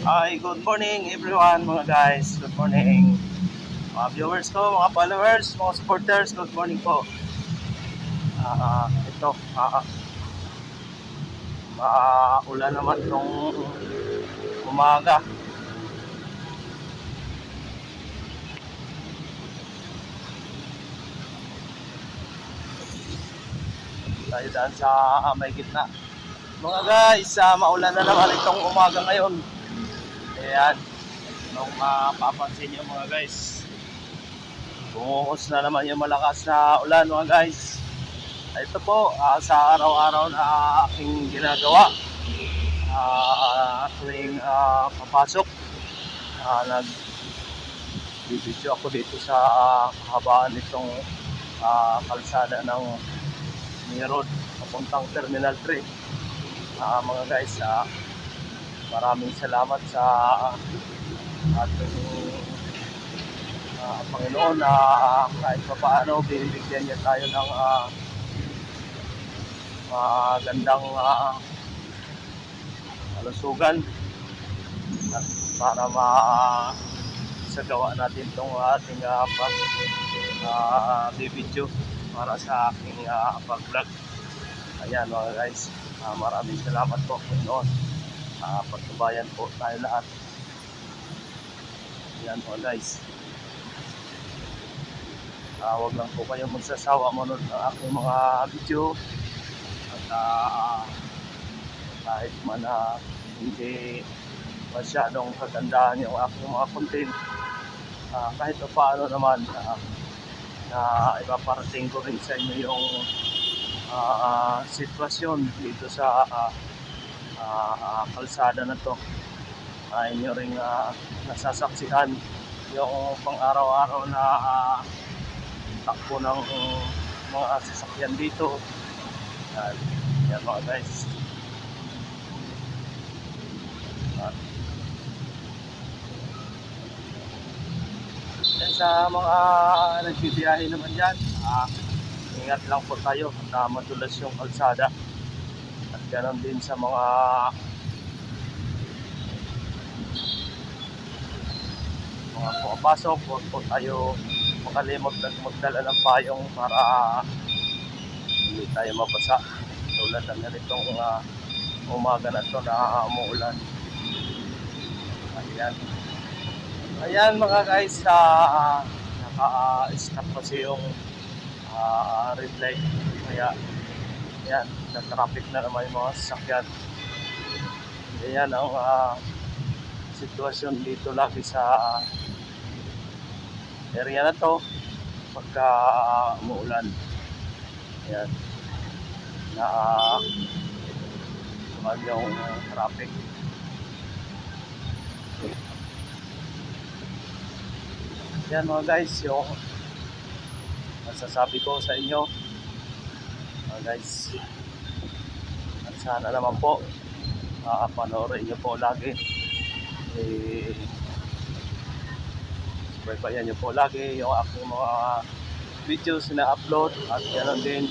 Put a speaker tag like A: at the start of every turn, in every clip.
A: Hi, good morning everyone mga guys. Good morning. Mga viewers ko, mga followers, mga supporters, good morning po. Ah, ito, ah, maulan naman itong umaga. Tayo daan sa ah, may gitna. Mga guys, ah, maulan na naman itong umaga ngayon. Ayan. Nung mapapansin nyo mga guys. Bumuhos na naman yung malakas na ulan mga guys. Ito po, ah, sa araw-araw na aking ginagawa. Ah, tuwing ah, papasok. Ah, nag video ako dito sa ah, kahabaan nitong ah, kalsada ng May Road papuntang Terminal 3. Ah, mga guys, ah, maraming salamat sa ating ah, Panginoon na kahit pa paano binibigyan niya tayo ng ah, magandang uh, kalusugan at para ma sagawa natin itong ating uh, pag uh, video para sa aking uh, pag-vlog. Ayan mga guys, ah, maraming salamat po Panginoon. Uh, pagkabayan po tayo lahat. Ayan mga guys. Uh, huwag lang po kayong magsasawa manood ng aking mga video. At ah, kahit man na hindi masyadong kagandahan yung aking mga content, ah, kahit pa paano naman ah, na ipaparating ko rin sa inyo yung ah, sitwasyon dito sa ah, ah, kalsada na to. Uh, inyo rin ah, nasasaksihan yung pang-araw-araw na ah, takbo ng mga sasakyan dito. Yan, yan mga guys. Yan sa mga nagbibiyahe naman dyan, ah, ingat lang po tayo na madulas yung kalsada. At ganoon din sa mga mga pumapasok, huwag po tayo makalimot na magdala ng payong para hindi tayo mabasa. Tulad na nitong uh, umaga na to na umuulan. Ayan. Ayan mga guys, uh, naka-stop kasi yung uh, red light. Kaya, ayan, na-traffic na naman yung mga sasakyan. Ayan ang uh, sitwasyon dito lagi sa area na to pagka umuulan. Ayan. Na uh, yung traffic. Yan mga guys, yung masasabi ko sa inyo. Guys, at sana naman po uh, panoorin nyo po lagi. Eh, Subaybayan nyo po lagi yung aking mga videos na upload. At ganoon din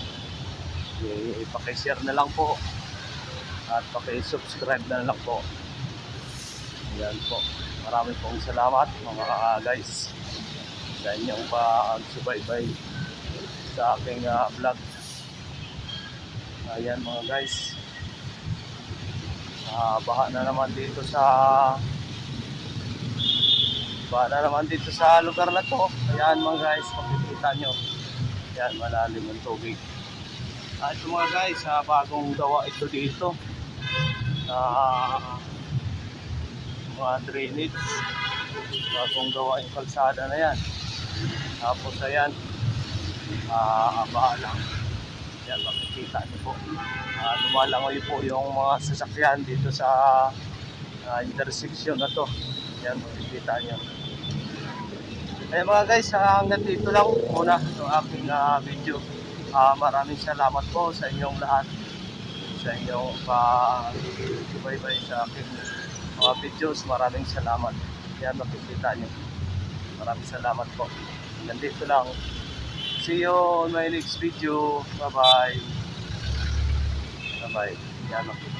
A: eh, pakishare na lang po. At pakisubscribe na lang po. Yan po. Maraming pong salamat mga guys. Sa inyong pagsubaybay sa aking uh, vlog ayan mga guys uh, baha na naman dito sa baha na naman dito sa lugar na to ayan mga guys makikita nyo ayan malalim ang tubig Ah, ito mga guys, ah, bagong gawa ito dito. Ah, mga drainage. Bagong gawa yung kalsada na yan. Tapos ayan, ah, baha lang. Yan, makikita niyo po. Ah, lumalangoy po yung mga sasakyan dito sa ah, intersection na to. Yan, makikita niyo. Eh mga guys, ah, hanggang dito lang muna yung aking ah, video. Ah, maraming salamat po sa inyong lahat sa inyong pa-subaybay sa aking mga videos. Maraming salamat. Yan makikita nyo. Maraming salamat po. Nandito lang. See you on my next video. Bye-bye. Bye-bye. Yan makikita.